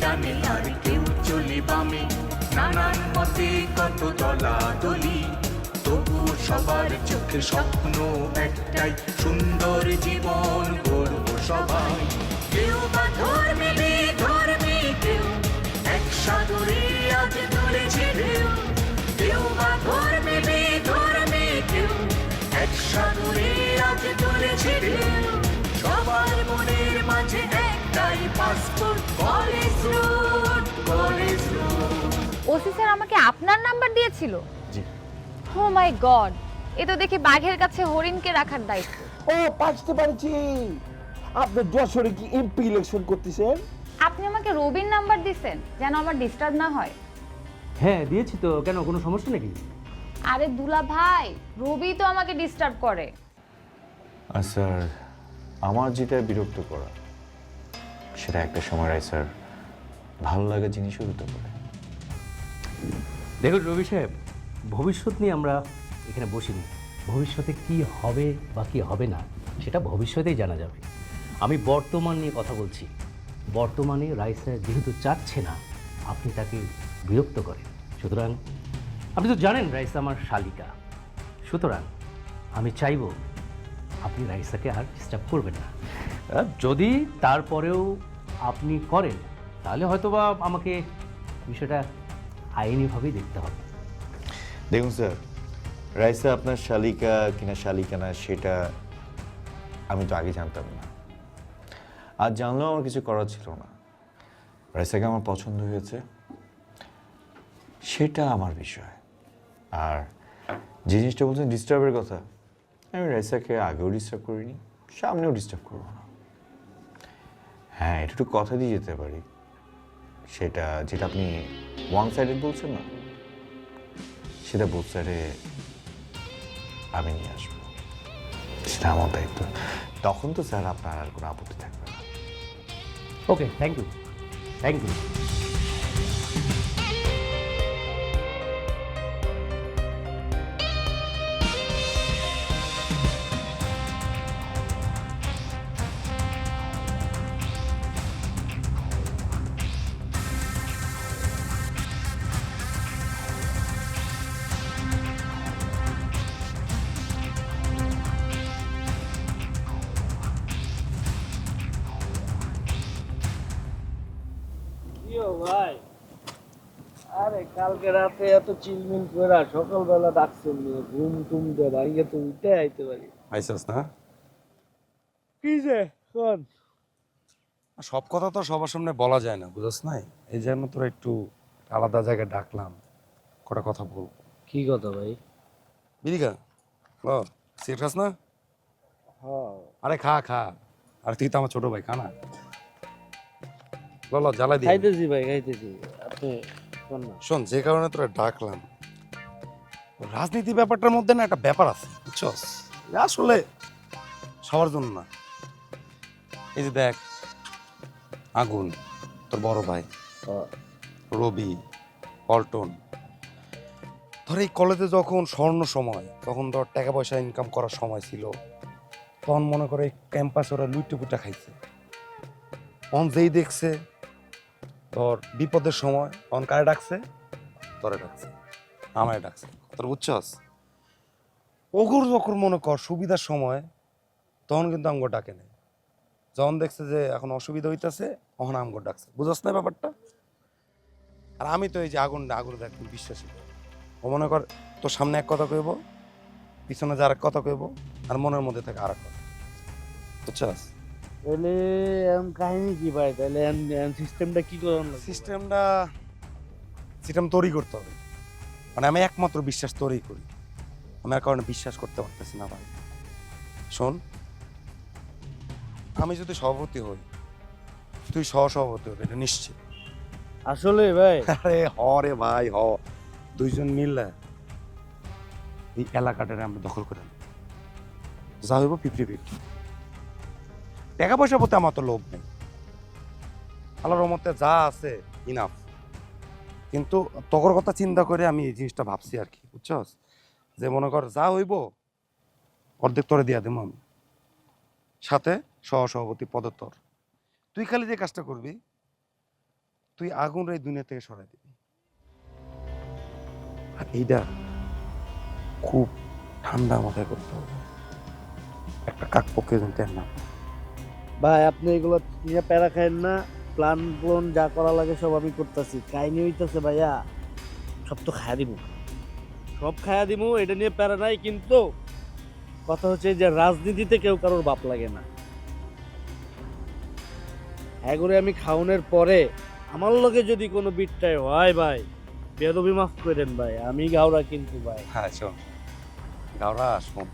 ডানে আর কেউ নানান মতে কত দলাদলি তবু সবার চোখে স্বপ্ন একটাই, সুন্দর জীবন গড়ব সবাই। কেউ বা ধর্মে ধর্মে কেউ, এক সাগরে আজ ঢেউ। কেউ বা ধর্মে ধর্মে কেউ, এক সাগরে আজ ঢেউ। সবার মনের মাঝে একটাই পাসপোর্ট রোড ওসি স্যার আমাকে আপনার নাম্বার দিয়েছিল? জি। ও মাই গড এ তো দেখি বাঘের কাছে হরিণকে রাখার দায়িত্ব। ও পাঁচতে পারছি। আপনি যশোরে কি এমপি ইলেকশন করতেছেন? আপনি আমাকে রবির নাম্বার দিছেন যেন আমার ডিস্টার্ব না হয়। হ্যাঁ দিয়েছি তো। কেন কোনো সমস্যা নাকি? আরে দুলা ভাই রবি তো আমাকে ডিস্টার্ব করে। আর স্যার আমার যেটা বিরক্ত করা সেটা একটা সময় রায় স্যার? ভালো লাগা জিনিসও হতে পারে। দেখুন, রবি সাহেব, ভবিষ্যৎ নিয়ে আমরা এখানে বসিনি। ভবিষ্যতে কি হবে বা কি হবে না, সেটা ভবিষ্যতেই জানা যাবে। আমি বর্তমান নিয়ে কথা বলছি। বর্তমানে রাইসা যেহেতু চাচ্ছে না, আপনি তাকে বিরক্ত করেন। সুতরাং, আপনি তো জানেন রাইসা আমার শালিকা। সুতরাং, আমি চাইব আপনি রাইসাকে আর ডিস্টার্ব করবেন না। যদি তারপরেও আপনি করেন তাহলে হয়তোবা আমাকে বিষয়টা আইনিভাবেই দেখতে হবে। দেখুন স্যার, রাইসা আপনার শালিকা কিনা শালিকা না সেটা আমি তো আগে জানতাম না। আর জানলেও আমার কিছু করার ছিল না। রাইসাকে আমার পছন্দ হয়েছে। সেটা আমার বিষয়। আর যে জিনিসটা বলছেন ডিস্টার্বের কথা, আমি রাইসাকে আগেও ডিস্টার্ব করিনি, সামনেও ডিস্টার্ব করব না। হ্যাঁ একটু কথা দিয়ে যেতে পারি। সেটা যেটা আপনি ওয়ান সাইডেড বলছেন না? সেটা বোথ সাইডে আমি নিয়ে আসব। সেটা আমার দায়িত্ব। তখন তো স্যার আপনার আর কোনো আপত্তি থাকবে না। Okay thank you thank you কালকে রাতে এত চিলমিল করে সকালবেলা ডাকছেন ঘুম টুম দিয়ে ভাইকে তো উঠে আইতে পারি। আইসাস না? কি যে কোন? সব কথা তো সবার সামনে বলা যায় না বুঝছ নাই? এই জন্য তোরা একটু আলাদা জায়গায় ডাকলাম কটা কথা বল কি কথা ভাই? বিরিকা ও সিট খাস না? হ্যাঁ। আরে খা খা। আর তুই তো আমার ছোট ভাই খা না। ল ল জ্বালাই দিই খাইতেছি ভাই খাইতেছি। আপনি না শোন যে কারণে তোরা ডাকলাম রাজনীতি ব্যাপারটার মধ্যে না একটা ব্যাপার আছে বুঝছস? আসলে সবার জন্য না। এই যে দেখ আগুন তোর বড় ভাই হ্যাঁ। রবি পল্টন ধর এই কলেজে যখন স্বর্ণ সময় তখন ধর টাকা পয়সা ইনকাম করার সময় ছিল তখন মনে করে ক্যাম্পাস ওরা লুইটে পুটা খাইছে। তখন যেই দেখছে তোর বিপদের সময় তখন কারে ডাকছে? তোরে ডাকছে। আমায় ডাকছে। তোর বুঝছস? ওগুর যখন মনে কর সুবিধার সময় তখন কিন্তু আমগো ডাকে নেই। যখন দেখছে যে এখন অসুবিধা হইতাছে তখন আমগো ডাকছে। বুঝছ না ব্যাপারটা? আর আমি তো এই যে আগুন আগুন একদম বিশ্বাসী। ও মনে কর তোর সামনে এক কথা কইব পিছনে যে আরেক কথা কইব আর মনের মধ্যে থাকে আর এক কথা। বুঝছস? তাহলে এখন কাহিনী কি ভাই? তাহলে এম সিস্টেমটা কি করার? সিস্টেমটা সিস্টেম তৈরি করতে হবে। মানে আমি একমাত্র বিশ্বাস তৈরি করি। আমি আর কারণে বিশ্বাস করতে পারতেছি না ভাই। শোন আমি যদি সভাপতি হই তুই সহসভাপতি হবে এটা নিশ্চিত। আসলে ভাই। আরে হ রে ভাই হ। দুইজন মিললে এই এলাকাটারে আমরা দখল করে। যা হইব ফিফটি ফিফটি টাকা পয়সার প্রতি আমার তো লোভ নেই। আল্লাহর রহমতে যা আছে ইনাফ কিন্তু তকর কথা চিন্তা করে আমি এই জিনিসটা ভাবছি আর কি, বুঝছস? যে মনে কর যা হইব, অর্ধেক তরে দিয়া দেবো আমি। সাথে সহসভাপতি পদত্তর তুই খালি যে কাজটা করবি, তুই আগুন এই দুনিয়া থেকে সরাই দিবি। আর এইটা খুব ঠান্ডা মাথায় করতে হবে। একটা কাক পক্ষে যেন টের না। ভাই, আপনি এগুলো নিয়ে প্যারা খাইন না। প্ল্যান প্লন যা করা লাগে সব আমি করতেছি। কাহিনী হইতেছে ভাইয়া, সব তো খায়া দিব সব খায়া দিব এটা নিয়ে প্যারা নাই, কিন্তু কথা হচ্ছে যে রাজনীতিতে কেউ কারোর বাপ লাগে না। হ্যাঁ করে আমি খাওনের পরে আমার লগে যদি কোনো বিটটাই হয় ভাই বেরবি মাফ করেন ভাই, আমি গাওরা কিন্তু ভাই। হ্যাঁ শোন, গাওরা শোন,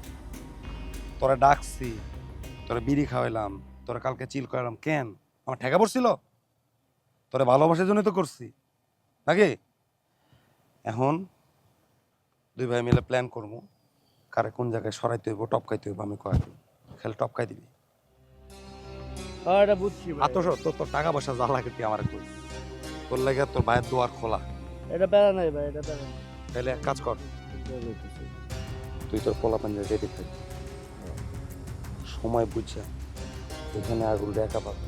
তোরা ডাকছি, তোরা বিড়ি খাওয়াইলাম তোরা কালকে চিল করালাম। কেন? আমার ঠেকা পড়ছিল? তোরা ভালোবাসার জন্য তো করছি। নাকি? এখন দুই ভাই মিলে প্ল্যান করব। কারে কোন জায়গায় সরাইতে হইব টপকাইতে হইব আমি কয়ে দিব। খেলে টপকাই দিবি। এটা বুঝছি ভাই। তোর তোর তোর টাকা পয়সা যা লাগে তুই আমার কই। তোর লাগে তোর ভাইয়ের দোয়ার খোলা। এটা প্যারা নাই ভাই এটা প্যারা নাই। তাহলে এক কাজ কর। তুই তোর পোলা পাঞ্জা রেডি থাক। সময় বুঝছা এখানে আগুন দেখা পাবে।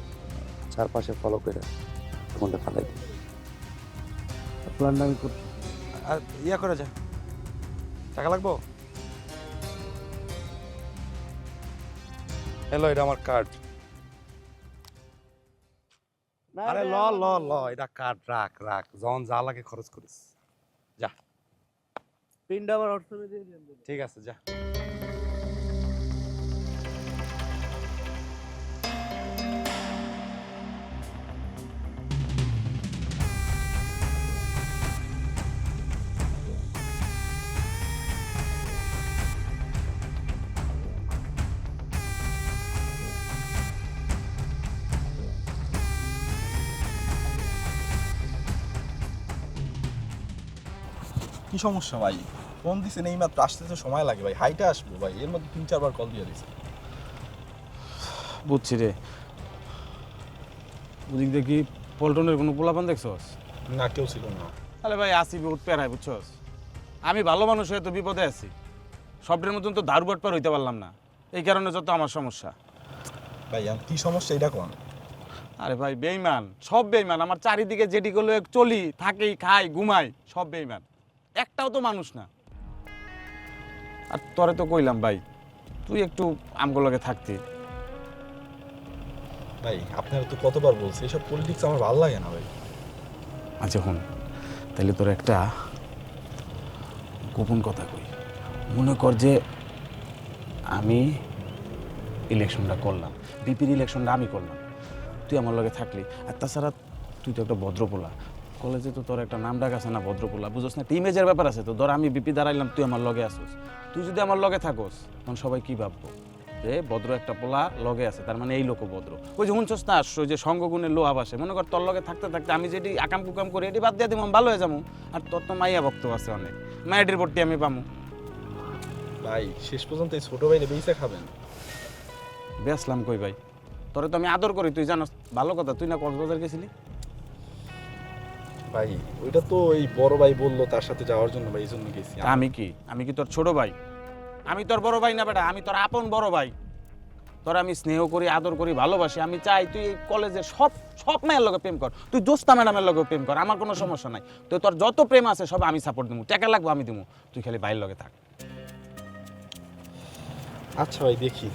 চারপাশে ফলো করে ফোনটা ফালাই দিবি। প্ল্যানটা আমি করছি। আর ইয়া করে যা টাকা লাগবো? হ্যালো এটা আমার কার্ড না, আরে ল ল ল এটা কার্ড রাখ রাখ। যখন যা লাগে খরচ করিস। পিনটা আমার হোয়াটসঅ্যাপে দিয়ে দিন ঠিক আছে যা। কি সমস্যা ভাই? ফোন দিছেন এই মাত্র আসতে তো সময় লাগে ভাই হাইটে আসব ভাই এর মধ্যে তিন চারবার কল দিয়ে দিছে। বুঝছি রে। ওদিক দেখি পল্টনের কোনো পোলাপান দেখছস? না কেউ ছিল না। তাহলে ভাই আসি বহুত প্যারায় বুঝছস? আমি ভালো মানুষ হয়ে তো বিপদে আছি। সবটার মতন তো দারুবাট পার হইতে পারলাম না। এই কারণে যত আমার সমস্যা। ভাই কি সমস্যা এটা কোন? আরে ভাই বেইমান সব বেইমান। আমার চারিদিকে যেটিগুলো চলি থাকি খাই ঘুমাই সব বেইমান। একটাও তো মানুষ না। আর তরে তো কইলাম ভাই তুই একটু আমগুলোকে থাকতি। ভাই আপনারা তো কতবার বলছি এসব পলিটিক্স আমার ভালো লাগে না ভাই। আচ্ছা হন তাহলে তোর একটা গোপন কথা কই। মনে কর যে আমি ইলেকশনটা করলাম বিপির ইলেকশনটা আমি করলাম। তুই আমার লগে থাকলি আর তাছাড়া তুই তো একটা ভদ্রপোলা। কলেজে তো তোর একটা নাম ডাক আছে না ভদ্রপোলা? বুঝোস না একটা ইমেজের ব্যাপার আছে তো। ধর আমি বিপি দাঁড়াইলাম তুই আমার লগে আসোস। তুই যদি আমার লগে থাকোস তখন সবাই কি ভাববো? যে ভদ্র একটা পোলা লগে আছে তার মানে এই লোক ভদ্র। ওই যে হুনছস না ওই যে সঙ্গগুণের লোহা বাসে মনে কর তোর লগে থাকতে থাকতে আমি যেটি আকাম কুকাম করি এটি বাদ দিয়ে দিব ভালো হয়ে যাব আর তোর তো মাইয়া ভক্ত আছে অনেক। মায়ের ভর্তি আমি পামু। ভাই শেষ পর্যন্ত এই ছোট ভাইরে বেঁচে খাবেন। বেসলাম কই ভাই? তোরে তো আমি আদর করি তুই জানোস ভালো কথা তুই না কক্সবাজার গেছিলি? ভাই ওইটা তো এই বড় ভাই বলল তার সাথে যাওয়ার জন্য ভাই এই জন্য গেছি আমি কি? আমি কি তোর ছোট ভাই? আমি তোর বড় ভাই না বেটা আমি তোর আপন বড় ভাই। তোর আমি স্নেহ করি আদর করি ভালোবাসি আমি চাই তুই এই কলেজে সব সব মেয়ের লগে প্রেম কর। তুই দোস্তা ম্যাডামের লগে প্রেম কর আমার কোনো সমস্যা নাই। তো তোর যত প্রেম আছে সব আমি সাপোর্ট দিব টাকা লাগবো আমি দিব তুই খালি বাইরের লগে থাক। আচ্ছা ভাই দেখি।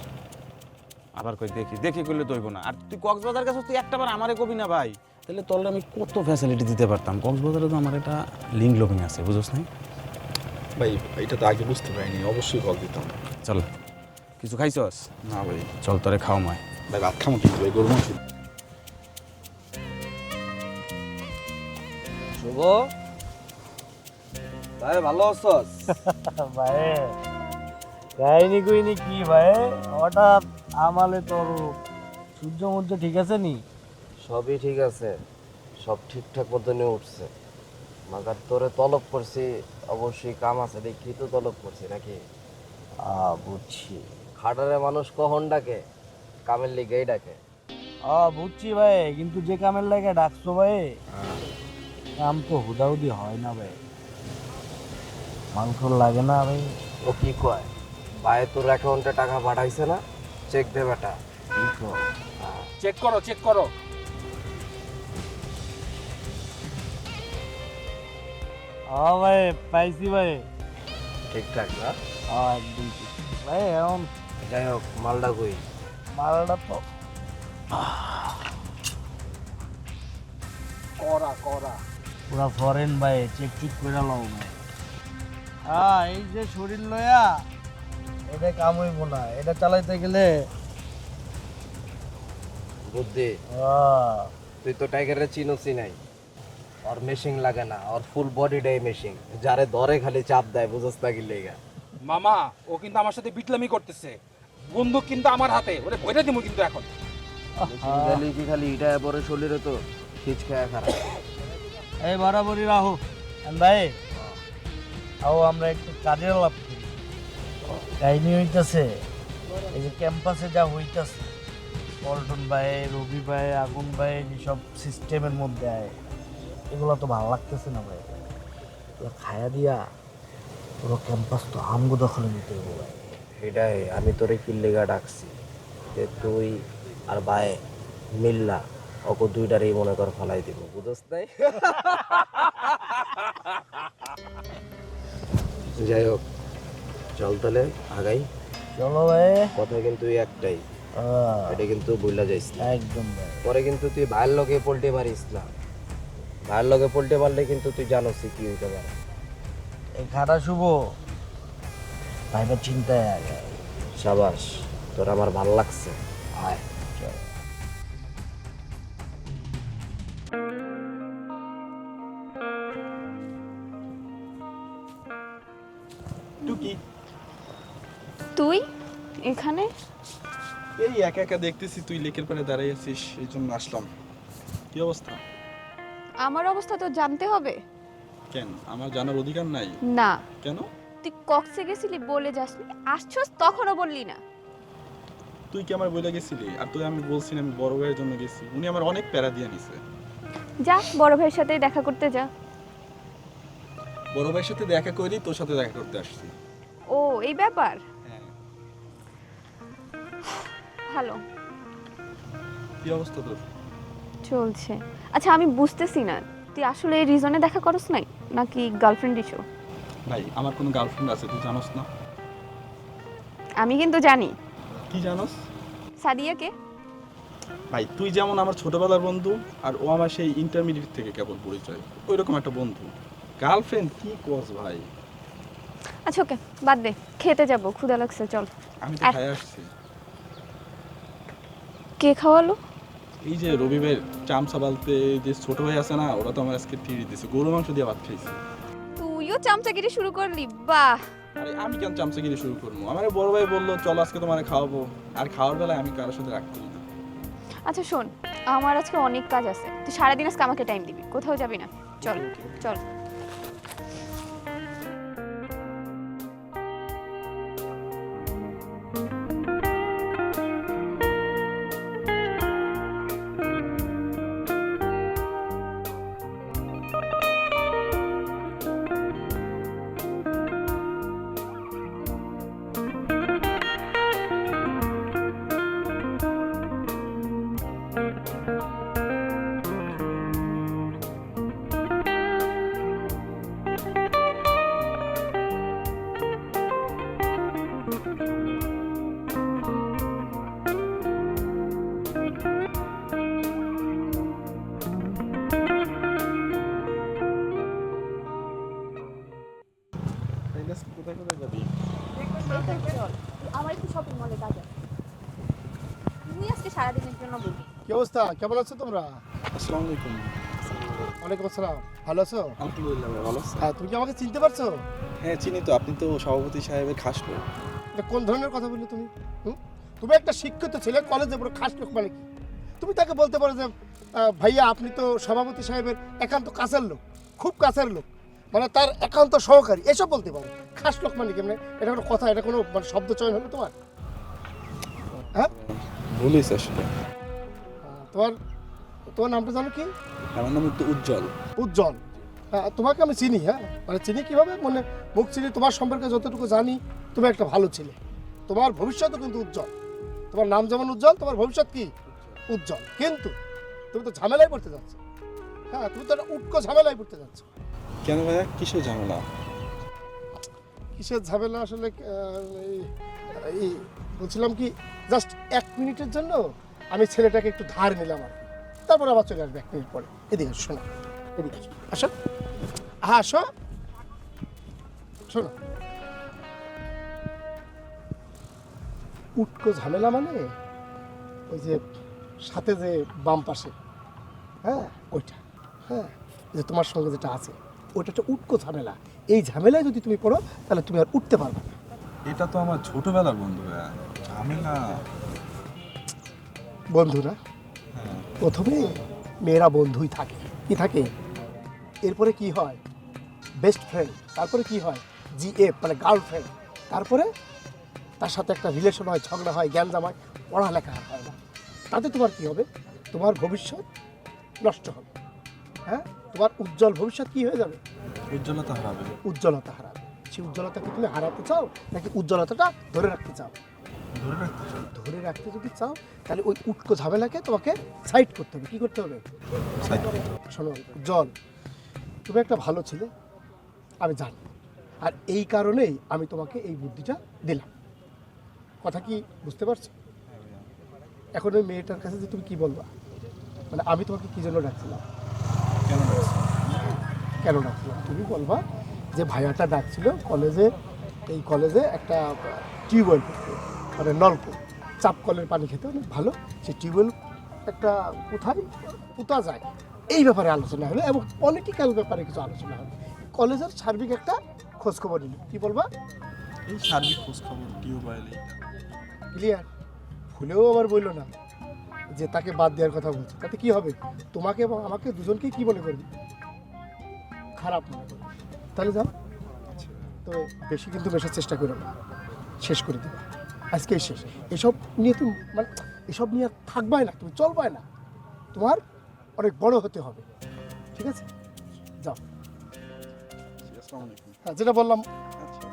আবার কই দেখি? দেখি করলে তৈব না। আর তুই কক্সবাজার কাছে তুই একটা বার আমারে কবি না ভাই। তাহলে তোর আমি কত ফ্যাসিলিটি দিতে পারতাম? কক্সবাজারে তো আমার একটা লিঙ্ক লোভিং আছে বুঝোস নাই? ভাই এটা তো আগে বুঝতে পারিনি অবশ্যই কল দিতাম। চল কিছু খাইছস? না ভাই। চল তোরে খাও মায় ভাই ভাত খামো কিন্তু ভাই গরম শুভ। ভাই ভালো আছস? ভাই কাহিনী কইনি কি ভাই? হঠাৎ আমালে তোর সূর্য মূর্য ঠিক আছে নি? সবই ঠিক আছে। সব ঠিকঠাক মতনই উঠছে। মাগার তোরে তলব করছি অবশ্যই কাম আছে দেখি তো তলব করছি নাকি? আ বুঝছি। খাটারে মানুষ কখন ডাকে? কামের লিগেই ডাকে। আ বুঝছি ভাই কিন্তু যে কামের লাগে ডাকছো ভাই কাম তো হুদাহুদি হয় না ভাই। মাংস লাগে না ভাই। ও কি কয়? ভাই তোর অ্যাকাউন্টে টাকা পাঠাইছে না? চেক দে বেটা। চেক করো চেক করো। ও ভাই পাইছি ভাই ঠিকঠাক না হ্যাঁ একদম ঠিক। ভাই এখন যাই হোক মালটা কই মালটা তো করা করা পুরা ফরেন ভাই চেক চুক করে লও ভাই হ্যাঁ এই যে শরীর লয়া এটা কাম হইব না এটা চালাইতে গেলে বুদ্ধি তুই তো টাইগারের চিনোসি নাই ওর মেশিং লাগে না ওর ফুল বডি বডিটাই মেশিং যারে ধরে খালি চাপ দেয় বুঝস না কি লেগা। মামা ও কিন্তু আমার সাথে বিটলামি করতেছে। বন্দুক কিন্তু আমার হাতে ওরে বইটা দিব কিন্তু এখন। খালি কি খালি এটা পরে শরীরে তো খিচ খায় খারাপ। এই বরাবরই রাহু ভাই। আও আমরা একটু কাজের লাভ করি। কাহিনী হইতাছে এই যে ক্যাম্পাসে যা হইতাছে পল্টন ভাই রবি ভাই আগুন ভাই যেসব সিস্টেমের মধ্যে আয়। এগুলো তো ভালো লাগতেছে না ভাই। এগুলো খায়া দিয়া পুরো ক্যাম্পাস তো আমগো দখলে নিতে হবে ভাই। এটাই আমি তোরে কিল্লিগা ডাকছি? যে তুই আর ভাই মিল্লা ওকে দুইটারই মনে কর ফলাই দিব বুঝস নাই? যাই হোক চল তাহলে আগাই। চলো ভাই। কথা কিন্তু একটাই এটা কিন্তু ভুলা যাইস না। একদম ভাই। পরে কিন্তু তুই ভাইয়ের লোকে পল্টে পারিস না। ভাইয়ের লগে পল্টে পারলে কিন্তু তুই জানোস কি হইতে পারে। এই খাটা শুভ। ভাইবার চিন্তায় আগে সাবাস তোর আমার ভালো লাগছে। আয় তুই এখানে? এই একা একা দেখতেছি তুই লেকের পাড়ে দাঁড়িয়ে আছিস এই জন্য আসলাম। কি অবস্থা? আমার অবস্থা তো জানতে হবে। কেন? আমার জানার অধিকার নাই। না। কেন? তুই কক্সে গেছিলি বলে যাসনি আসছস তখনও বললি না। তুই কি আমার বলে গেছিলি? আর তুই আমি বলছি আমি বড় ভাইয়ের জন্য গেছি। উনি আমার অনেক প্যারা দিয়ে নিছে যা বড় ভাইয়ের সাথে দেখা করতে যা। বড় ভাইয়ের সাথে দেখা করি তোর সাথে দেখা করতে আসছি। ও এই ব্যাপার? হ্যাঁ। ভালো। কি অবস্থা তোর? চলছে। আচ্ছা আমি বুঝতেছি না। তুই আসলে এই রিজনে দেখা করস নাই? নাকি গার্লফ্রেন্ড ইস্যু ভাই আমার কোনো গার্লফ্রেন্ড আছে তুই জানোস না? আমি কিন্তু জানি। কি জানোস? সাদিয়াকে? ভাই তুই যেমন আমার ছোটবেলার বন্ধু আর ও আমার সেই ইন্টারমিডিয়েট থেকে কেবল পরিচয়। ওই রকম একটা বন্ধু। গার্লফ্রেন্ড কি কোস ভাই? আচ্ছা ওকে বাদ দে। খেতে যাব ক্ষুধা লাগছে চল। আমি তো খাই আসছি। কে খাওয়ালো? এই যে রবিবার চামচা বালতে যে ছোট ভাই আছে না ওরা তো আমার আজকে টিড়ি দিছে। গরু মাংস দিয়ে ভাত খাইছে। তুইও চামচাগিরি শুরু করলি বাহ! আরে আমি কেন চামচাগিরি শুরু করব? আমার বড় ভাই বলল চল আজকে তোমার খাওয়াবো। আর খাওয়ার বেলায় আমি কারোর সাথে রাগ করি না। আচ্ছা শোন আমার আজকে অনেক কাজ আছে। তুই সারাদিন আজকে আমাকে টাইম দিবি। কোথাও যাবি না। চল চল। অবস্থা? কেমন আছো তোমরা? আসসালামু আলাইকুম। ওয়ালাইকুম আসসালাম। ভালো আছো? আলহামদুলিল্লাহ ভালো আছেন? হ্যাঁ তুমি কি আমাকে চিনতে পারছ? হ্যাঁ চিনি তো। আপনি তো সভাপতি সাহেবের খাস লোক এটা কোন ধরনের কথা বললে তুমি? তুমি একটা শিক্ষিত ছেলে কলেজে পুরো খাস লোক মানে কি? তুমি তাকে বলতে পারো যে ভাইয়া আপনি তো সভাপতি সাহেবের একান্ত কাছের লোক খুব কাছের লোক। মানে তার একান্ত সহকারী। এসব বলতে পারো। খাস লোক মানে কেমন এটা কোনো কথা এটা কোনো মানে শব্দ চয়ন হলো তোমার? হ্যাঁ? ভুলিস আসলে। তোমার তোমার নামটা জানো কি? আমার নাম তো উজ্জ্বল। উজ্জ্বল। হ্যাঁ তোমাকে আমি চিনি হ্যাঁ? মানে চিনি কীভাবে? মানে মুখ চিনি তোমার সম্পর্কে যতটুকু জানি তুমি একটা ভালো ছেলে। তোমার ভবিষ্যৎও কিন্তু উজ্জ্বল। তোমার নাম যেমন উজ্জ্বল তোমার ভবিষ্যৎ কি? উজ্জ্বল। কিন্তু তুমি তো ঝামেলায় পড়তে যাচ্ছ। হ্যাঁ তুমি তো একটা উটকো ঝামেলায় পড়তে যাচ্ছ। কেন ভাইয়া? কিসের ঝামেলা? কিসের ঝামেলা আসলে এই- এই বলছিলাম কি জাস্ট এক মিনিটের জন্য? আমি ছেলেটাকে একটু ধার নিলাম আর তারপর আবার চলে আসবে এক মিনিট পরে। এদিকে শোনো। এদিকে আসো। হ্যাঁ আসো। শোনো। উটকো ঝামেলা মানে? ওই যে সাথে যে বাম পাশে। হ্যাঁ ওইটা। হ্যাঁ যে তোমার সঙ্গে যেটা আছে, ওইটা একটা উটকো ঝামেলা। এই ঝামেলায় যদি তুমি পড়ো, তাহলে তুমি আর উঠতে পারবে না। এটা তো আমার ছোটবেলার বন্ধু ঝামেলা। বন্ধুরা প্রথমে মেয়েরা বন্ধুই থাকে। কি থাকে? এরপরে কি হয়? বেস্ট ফ্রেন্ড তারপরে কি হয়? জি এফ মানে গার্লফ্রেন্ড তারপরে তার সাথে একটা রিলেশন হয় ঝগড়া হয় জ্ঞান জামায় পড়ালেখা আর হয় না। তাতে তোমার কি হবে? তোমার ভবিষ্যৎ নষ্ট হবে। হ্যাঁ? তোমার উজ্জ্বল ভবিষ্যৎ কি হয়ে যাবে? উজ্জ্বলতা হারাবে। উজ্জ্বলতা হারাবে। সেই উজ্জ্বলতা কি তুমি হারাতে চাও নাকি উজ্জ্বলতাটা ধরে রাখতে চাও? ধরে রাখতে চাই। ধরে রাখতে যদি চাও তাহলে ওই উটকো ঝামেলাকে তোমাকে সাইড করতে হবে। কি করতে হবে? শোনো জল। তুমি একটা ভালো ছেলে আমি জানি। আর এই কারণেই আমি তোমাকে এই বুদ্ধিটা দিলাম। কথা কি বুঝতে পারছ? এখন ওই মেয়েটার কাছে যে তুমি কি বলবা? মানে আমি তোমাকে কী জন্য ডাকছিলাম? কেন কেন ডাকছিলাম? তুমি বলবা যে ভাইয়াটা ডাকছিল কলেজে এই কলেজে একটা টিউবওয়েল করতে। মানে নলকূপ। চাপ কলের পানি খেতে অনেক ভালো। সেই টিউবওয়েল একটা কোথায় পোতা যায়। এই ব্যাপারে আলোচনা হলো এবং পলিটিক্যাল ব্যাপারে কিছু আলোচনা হলো। কলেজের সার্বিক একটা খোঁজখবর নিল। কী বলবা? এই সার্বিক খোঁজ খবর টিউবওয়েল ক্লিয়ার ভুলেও আবার বলল না যে তাকে বাদ দেওয়ার কথা বলছে। তাতে কি হবে? তোমাকে এবং আমাকে দুজনকে কি মনে করবি? খারাপ মনে করবি। তাহলে যাও। তো বেশি কিন্তু মেশার চেষ্টা করো না। শেষ করে দিবে আজকেই শেষ এসব নিয়ে তুমি মানে এসব নিয়ে আর থাকবাই না তুমি চলবাই না। তোমার অনেক বড় হতে হবে। ঠিক আছে? যাও। হ্যাঁ যেটা বললাম। আচ্ছা।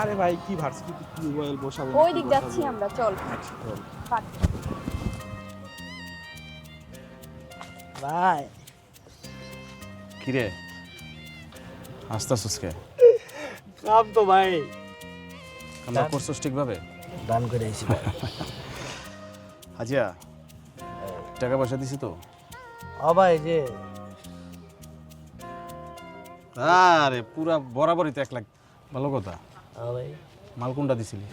আরে ভাই কি ভার্সিটি টিউবওয়েল বসাবো ওই দিক যাচ্ছি আমরা চল। পাট। ভাই। কিরে? আস্তে আস্তে কাম তো ভাই। আমরা করছোস ঠিকভাবে? দান করে আইছি হাজিয়া টাকা পয়সা দিছি তো? ও ভাই যে আরে পুরা বরাবরই তো এক লাখ। ভালো কথা। ভাই। মাল কোনটা দিছিলি?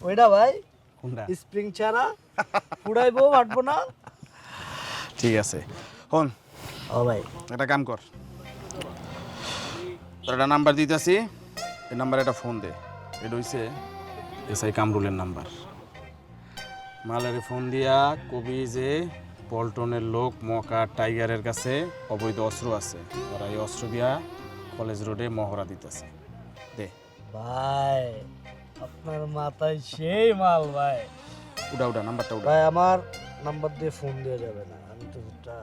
ওইটা ভাই। কোনটা? স্প্রিং ছাড়া। পুড়াইবো ফাটবো না। ঠিক আছে। হন ও ভাই। একটা কাম কর। তোর নাম্বার দিতেছি। এই নাম্বারে একটা ফোন দে। এটা হইছে এসআই কামরুলের নাম্বার। মালের ফোন দিয়া কবি যে পল্টনের লোক মকা টাইগারের কাছে অবৈধ অস্ত্র আছে ওরা এই অস্ত্র দিয়া কলেজ রোডে মহড়া দিতেছে। দে। ভাই আপনার মাথায় সেই মাল ভাই। উডা উডা নাম্বারটা উডা ভাই আমার নাম্বার দিয়ে ফোন দেওয়া যাবে না আমি তো একটা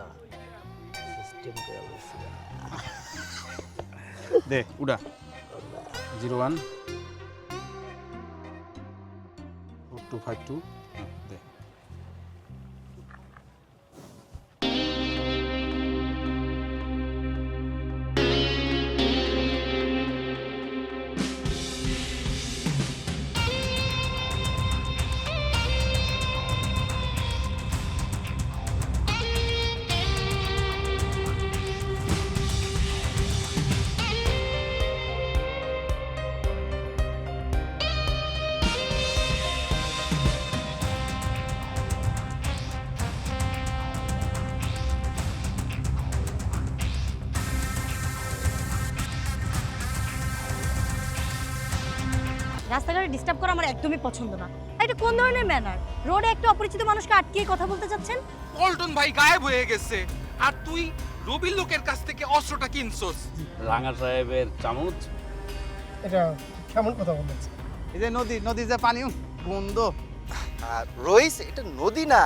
সিস্টেম করে বলছি। দে উডা zero one four two five two রাস্তাঘাটে ডিস্টার্ব করা আমার একদমই পছন্দ না। এটা কোন ধরনের ম্যানার রোডে একটা অপরিচিত মানুষকে আটকিয়ে কথা বলতে চাচ্ছেন? পল্টন ভাই গায়েব হয়ে গেছে। আর তুই রবির লোকের কাছ থেকে অস্ত্রটা কিনছস। রাঙা সাহেবের চামচ। এটা কেমন কথা বলেছে এই যে নদী নদী যে পানি বন্ধ আর রইস এটা নদী না।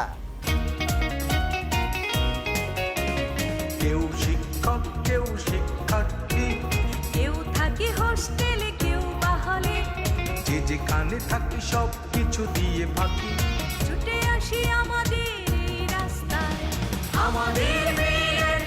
কেউ শিক্ষক কেউ শিক্ষার্থী। কেউ থাকে হোস্টেলে কেউ বাহলে। যেখানে থাকি সব কিছু দিয়ে ফাঁকি ছুটে আসি আমাদের রাস্তায়। আমাদের মেয়ের